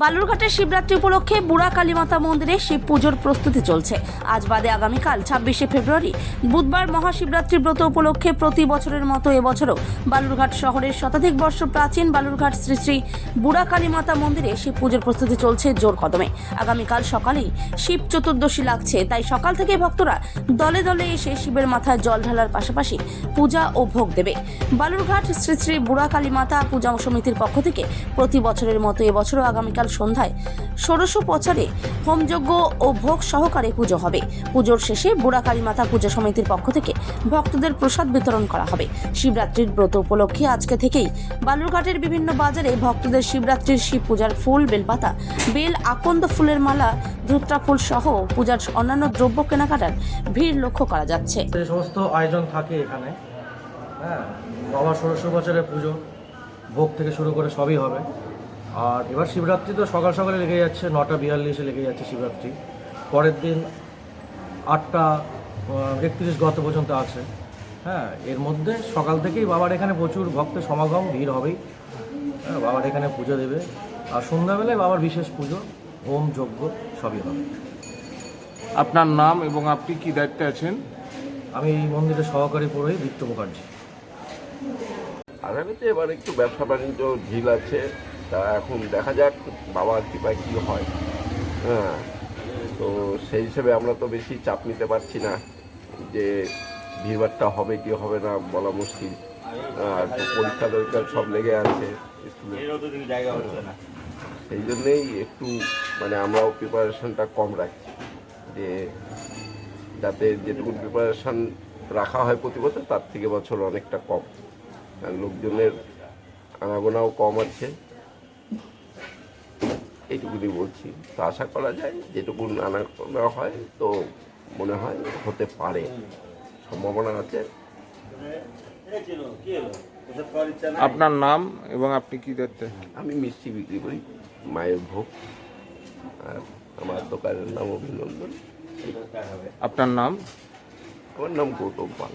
বালুরঘাটের শিবরাত্রি উপলক্ষে বুড়া কালীমাতা মন্দিরে শিব পুজোর প্রস্তুতি চলছে। আজ বাদে আগামীকাল, ছাব্বিশে ফেব্রুয়ারি, বুধবার মহাশিবরাত্রি ব্রত উপলক্ষে প্রতি বছরের মতো এবছরও বালুরঘাট শহরের শতাধিক বর্ষ প্রাচীন বালুরঘাট শ্রী শ্রী বুড়া কালীমাতা মন্দিরে শিব পুজোর প্রস্তুতি চলছে জোর কদমে। আগামীকাল সকালেই শিব চতুর্দশী লাগছে, তাই সকাল থেকে ভক্তরা দলে দলে এসে শিবের মাথায় জল ঢালার পাশাপাশি পূজা ও ভোগ দেবে। বালুরঘাট শ্রী শ্রী বুড়া কালীমাতা পূজা সমিতির পক্ষ থেকে প্রতি বছরের মতো এবছরও আগামীকাল সন্ধ্যায় ষোড়শ পচারে হোমযজ্ঞ ও ভোগ সহকারে পুজো হবে। পুজোর শেষে বুড়াকালী কালীমাতা পূজা সমিতির পক্ষ থেকে ভক্তদের প্রসাদ বিতরণ করা হবে। শিবরাত্রির ব্রত উপলক্ষে আজকে থেকেই বালুরঘাটের বিভিন্ন বাজারে ভক্তদের শিবরাত্রির শিব পূজার ফুল, বেলপাতা, বেল, আকন্দ ফুলের মালা, ধুত্রা ফুল সহ পূজার অন্যান্য দ্রব্য কেনাকাটার ভিড় লক্ষ্য করা যাচ্ছে। সমস্ত আয়োজন থাকে এখানে। হ্যাঁ বাবা ষোড়শ বছরের পুজো, ভোগ থেকে শুরু করে সবই হবে। আর এবার শিবরাত্রি তো সকাল সকালে লেগে যাচ্ছে নটা বিয়াল্লিশে লেগে যাচ্ছে শিবরাত্রি। পরের দিন আটটা একত্রিশ গত পর্যন্ত আছে। হ্যাঁ এর মধ্যে সকাল থেকেই বাবার এখানে প্রচুর ভক্তের সমাগম ভিড় হবেই। হ্যাঁ বাবার এখানে পুজো দেবে। আর সন্ধ্যাবেলায় বাবার বিশেষ পুজো হোম যজ্ঞ সবই হবে। আপনার নাম এবং আপনি কি দায়িত্বে আছেন? আমি এই মন্দিরের সহকারী পুরোহিত দীপ্ত মুখার্জি। আগামীতে এবার একটু ব্যবসা বাণিজ্য ঢিল আছে। তা এখন দেখা যাক বাবার কৃপায় কী হয়। হ্যাঁ তো সেই হিসেবে আমরা তো বেশি চাপ নিতে পারছি না যে ভিড়ভাড়টা হবে কি হবে না বলা মুশকিল। আর পরীক্ষা দরকার সব লেগে আছে স্কুলে। সেই জন্যেই একটু মানে আমরাও প্রিপারেশনটা কম রাখছি। যে যাতে যেটুকু প্রিপারেশান রাখা হয় প্রতি বছর তার থেকে বছর অনেকটা কম। আর লোকজনের আনাগোনাও কম আছে। এইটুকুনি বলছি। তো আশা করা যায় যেটুকু আনাগোনা হয় তো মনে হয় হতে পারে। সম্ভাবনা আছে। আপনার নাম এবং আপনি কি দায়িত্বে আমি মিষ্টি বিক্রি করি মায়ের ভোগ। আর আমার দোকানের নাম অভিনন্দন। আপনার নাম? আমার নাম গৌতম পাল।